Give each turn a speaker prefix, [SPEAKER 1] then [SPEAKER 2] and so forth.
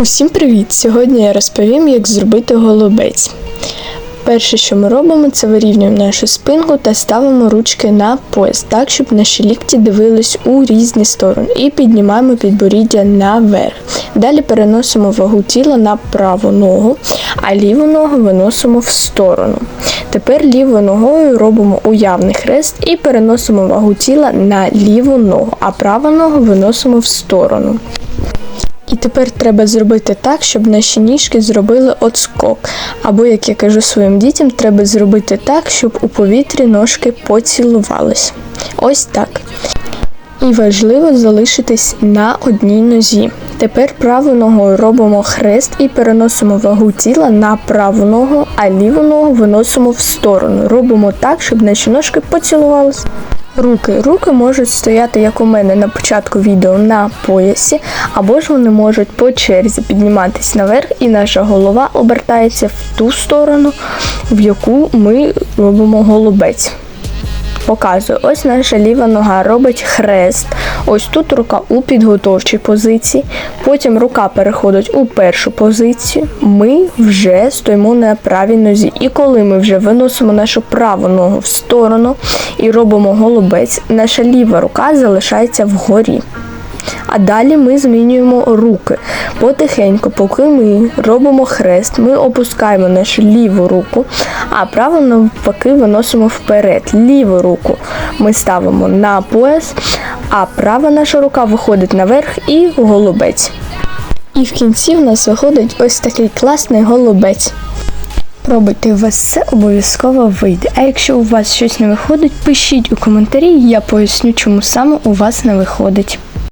[SPEAKER 1] Усім привіт! Сьогодні я розповім, як зробити голубець. Перше, що ми робимо, це вирівнюємо нашу спинку та ставимо ручки на пояс, так, щоб наші лікті дивились у різні сторони, і піднімаємо підборіддя наверх. Далі переносимо вагу тіла на праву ногу, а ліву ногу виносимо в сторону. Тепер лівою ногою робимо уявний хрест і переносимо вагу тіла на ліву ногу, а праву ногу виносимо в сторону. І тепер треба зробити так, щоб наші ніжки зробили отскок. Або, як я кажу своїм дітям, треба зробити так, щоб у повітрі ножки поцілувались. Ось так. І важливо залишитись на одній нозі. Тепер правою ногою робимо хрест і переносимо вагу тіла на праву ногу, а ліву ногу виносимо в сторону. Робимо так, щоб наші ножки поцілувались. Руки. Руки можуть стояти, як у мене на початку відео, на поясі, або ж вони можуть по черзі підніматись наверх, і наша голова обертається в ту сторону, в яку ми робимо голубець. Показую, ось наша ліва нога робить хрест. Ось тут рука у підготовчій позиції. Потім рука переходить у першу позицію. Ми вже стоїмо на правій нозі. І коли ми вже виносимо нашу праву ногу в сторону і робимо голубець, наша ліва рука залишається вгорі. А далі ми змінюємо руки. Потихеньку, поки ми робимо хрест, ми опускаємо нашу ліву руку, а праву навпаки виносимо вперед. Ліву руку ми ставимо на пояс, а права наша рука виходить наверх і голубець. І в кінці в нас виходить ось такий класний голубець. Пробуйте, у вас все обов'язково вийде. А якщо у вас щось не виходить, пишіть у коментарі, я поясню, чому саме у вас не виходить.